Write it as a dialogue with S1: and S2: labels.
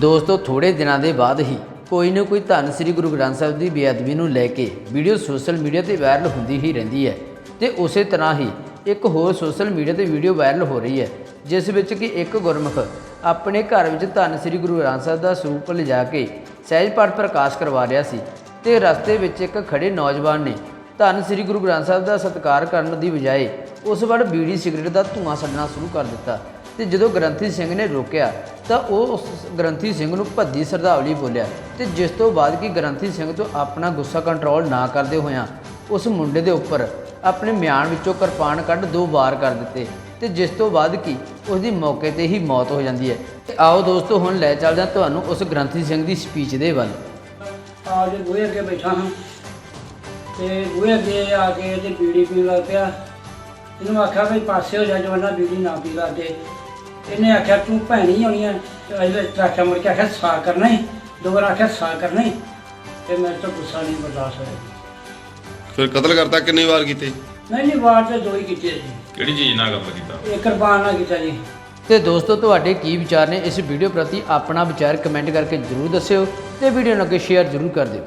S1: ਦੋਸਤੋ ਥੋੜੇ ਦਿਨਾਂ ਦੇ ਬਾਅਦ ਹੀ ਕੋਈ ਨਾ ਕੋਈ ਧੰਨ ਸ੍ਰੀ ਗੁਰੂ ਗ੍ਰੰਥ ਸਾਹਿਬ ਦੀ ਬੇਅਦਬੀ ਨੂੰ ਲੈ ਕੇ ਵੀਡੀਓ ਸੋਸ਼ਲ ਮੀਡੀਆ ਤੇ ਵਾਇਰਲ ਹੁੰਦੀ ਹੀ ਰਹਿੰਦੀ ਹੈ ਤੇ ਉਸੇ ਤਰ੍ਹਾਂ ਹੀ ਇੱਕ ਹੋਰ ਸੋਸ਼ਲ ਮੀਡੀਆ ਤੇ ਵੀਡੀਓ ਵਾਇਰਲ ਹੋ ਰਹੀ ਹੈ, ਜਿਸ ਵਿੱਚ ਕਿ ਇੱਕ ਗੁਰਮੁਖ ਆਪਣੇ ਘਰ ਵਿੱਚ ਧੰਨ ਸ੍ਰੀ ਗੁਰੂ ਗ੍ਰੰਥ ਸਾਹਿਬ ਦਾ ਸਰੂਪ ਲਿਜਾ ਕੇ ਸਹਿਜ ਪਾਠ ਪ੍ਰਕਾਸ਼ ਕਰਵਾ ਰਿਹਾ ਸੀ ਤੇ ਰਸਤੇ ਵਿੱਚ ਇੱਕ ਖੜੇ ਨੌਜਵਾਨ ਨੇ ਧੰਨ ਸ੍ਰੀ ਗੁਰੂ ਗ੍ਰੰਥ ਸਾਹਿਬ ਦਾ ਸਤਿਕਾਰ ਕਰਨ ਦੀ ਬਜਾਏ ਉਸ ਵੱਲ ਬੀੜੀ ਸਿਗਰਟ ਦਾ ਧੂੰਆਂ ਛੱਡਣਾ ਸ਼ੁਰੂ ਕਰ ਦਿੱਤਾ। ਤੇ ਜਦੋਂ ਗ੍ਰੰਥੀ ਸਿੰਘ ਨੇ ਰੋਕਿਆ, ਤਾਂ ਉਹ ਉਸ ਗ੍ਰੰਥੀ ਸਿੰਘ ਨੂੰ ਭੱਦੀ ਸ਼ਰਧਾਵਲੀ ਬੋਲਿਆ ਤੇ ਜਿਸ ਤੋਂ ਬਾਅਦ ਕਿ ਗ੍ਰੰਥੀ ਸਿੰਘ ਤੋਂ ਆਪਣਾ ਗੁੱਸਾ ਕੰਟਰੋਲ ਨਾ ਕਰਦੇ ਹੋਇਆਂ ਉਸ ਮੁੰਡੇ ਦੇ ਉੱਪਰ ਆਪਣੇ ਮਿਆਨ ਵਿੱਚੋਂ ਕਿਰਪਾਨ ਕੱਢ ਦੋ ਵਾਰ ਕਰ ਦਿੱਤੇ ਤੇ ਜਿਸ ਤੋਂ ਬਾਅਦ ਕਿ ਉਸ ਦੀ ਮੌਕੇ ਤੇ ਹੀ ਮੌਤ ਹੋ ਜਾਂਦੀ ਹੈ। ਤੇ ਆਓ ਦੋਸਤੋ, ਹੁਣ ਲੈ ਚੱਲਦੇ ਹਾਂ ਤੁਹਾਨੂੰ ਉਸ ਗ੍ਰੰਥੀ ਸਿੰਘ ਦੀ ਸਪੀਚ ਦੇ ਵੱਲ।
S2: ਆ ਕੇ ਗੋਹੇ ਅੱਗੇ ਬੈਠਾ ਹਾਂ, ਤੇ ਗੋਹੇ ਅੱਗੇ ਆ ਕੇ ਤੇ ਬੀੜੀ ਪੀਣ ਲੱਗ ਪਿਆ। ਇਹਨੂੰ ਆਖਿਆ ਵੀ ਪਾਸੇ ਹੋ ਜਾ ਜਵਾਨਾ, ਬੀੜੀ ਨਾ ਪੀ ਲੱਗੇ ਇਹਨੇ ਆਖਿਆ ਤੂੰ ਭੈਣੀ ਹੋਣੀ ਹੈ ਤੇ ਇਹਦੇ ਆਖਿਆ ਮੁੜ ਕੇ ਆਖਿਆ ਸਾ ਕਰਨਾ ਹੀ ਦੋ ਵਾਰ ਆਖਿਆ ਸਾ ਕਰਨਾ ਹੀ ਤੇ ਮੇਰੇ ਤੋਂ ਗੁੱਸਾ ਨਹੀਂ ਬਰਦਾਸ਼ਤ ਹੋਇਆ।
S3: ਫਿਰ ਕਤਲ ਕਰਤਾ ਕਿੰਨੀ ਵਾਰ ਕੀਤੇ?
S2: ਨਹੀਂ ਨਹੀਂ ਵਾਰ ਤੇ ਦੋ ਹੀ ਕੀਤੇ ਜੀ।
S4: ਕਿਹੜੀ ਚੀਜ਼ ਨਾਲ ਕਤਲ ਕੀਤਾ?
S2: ਇਹ ਕਿਰਪਾਨ ਨਾਲ ਕੀਤਾ ਜੀ।
S1: ਤੇ ਦੋਸਤੋ ਤੁਹਾਡੇ ਕੀ ਵਿਚਾਰ ਨੇ ਇਸ ਵੀਡੀਓ ਪ੍ਰਤੀ ਆਪਣਾ ਵਿਚਾਰ ਕਮੈਂਟ ਕਰਕੇ ਜਰੂਰ ਦੱਸਿਓ ਤੇ ਵੀਡੀਓ ਨੂੰ ਅੱਗੇ ਸ਼ੇਅਰ ਜਰੂਰ ਕਰ ਦਿਓ।